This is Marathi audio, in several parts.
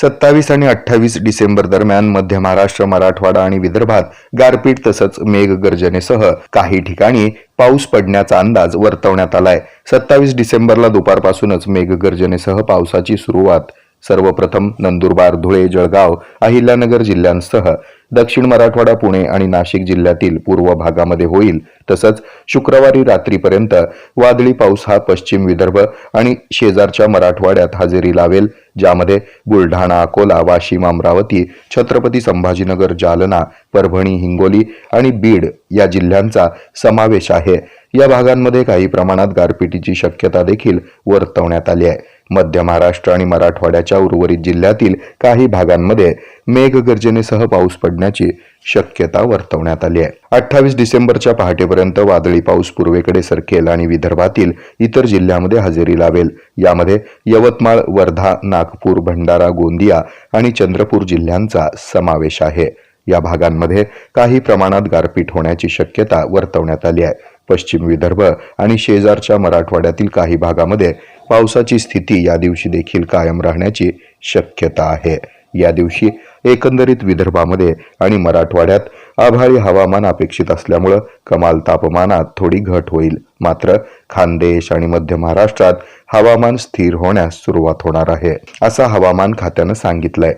सत्तावीस आणि अठ्ठावीस डिसेंबर दरम्यान मध्य महाराष्ट्र मराठवाडा आणि विदर्भात गारपीट तसंच मेघगर्जनेसह काही ठिकाणी पाऊस पडण्याचा अंदाज वर्तवण्यात आलाय. सत्तावीस डिसेंबरला दुपारपासूनच मेघगर्जनेसह पावसाची सुरुवात. सर्वप्रथम नंदुरबार धुळे जळगाव अहिल्यानगर जिल्ह्यांसह दक्षिण मराठवाडा पुणे आणि नाशिक जिल्ह्यातील पूर्व भागामध्ये होईल. तसंच शुक्रवारी रात्रीपर्यंत वादळी पाऊस हा पश्चिम विदर्भ आणि शेजारच्या मराठवाड्यात हजेरी लावेल ज्यामध्ये बुलढाणा अकोला वाशिम अमरावती छत्रपती संभाजीनगर जालना परभणी हिंगोली आणि बीड या जिल्ह्यांचा समावेश आहे. या भागांमध्ये काही प्रमाणात गारपिटीची शक्यता देखील वर्तवण्यात आली आहे. मध्य महाराष्ट्र आणि मराठवाड्याच्या उर्वरित जिल्ह्यातील काही भागांमध्ये मेघगर्जनेसह पाऊस पडण्याची शक्यता वर्तवण्यात आली आहे. अठ्ठावीस डिसेंबरच्या पहाटेपर्यंत वादळी पाऊस पूर्वेकडे सरकेल आणि विदर्भातील इतर जिल्ह्यामध्ये हजेरी लावेल. यामध्ये यवतमाळ वर्धा नागपूर भंडारा गोंदिया आणि चंद्रपूर जिल्ह्यांचा समावेश आहे. या भागांमध्ये काही प्रमाणात गारपीट होण्याची शक्यता वर्तवण्यात आली आहे. पश्चिम विदर्भ आणि शेजारच्या मराठवाड्यातील काही भागामध्ये पावसाची स्थिती या दिवशी देखील कायम राहण्याची शक्यता आहे. या दिवशी एकंदरीत विदर्भामध्ये आणि मराठवाड्यात आभाळी हवामान अपेक्षित असल्यामुळं कमाल तापमानात थोडी घट होईल. मात्र खानदेश आणि मध्य महाराष्ट्रात हवामान स्थिर होण्यास सुरुवात होणार आहे असं हवामान खात्यानं सांगितलंय.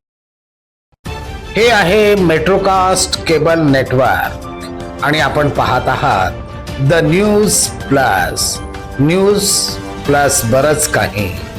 हे आहे मेट्रोकास्ट केबल नेटवर्क. आणि आपण पाहत आहात the news plus. News plus बरंच काही.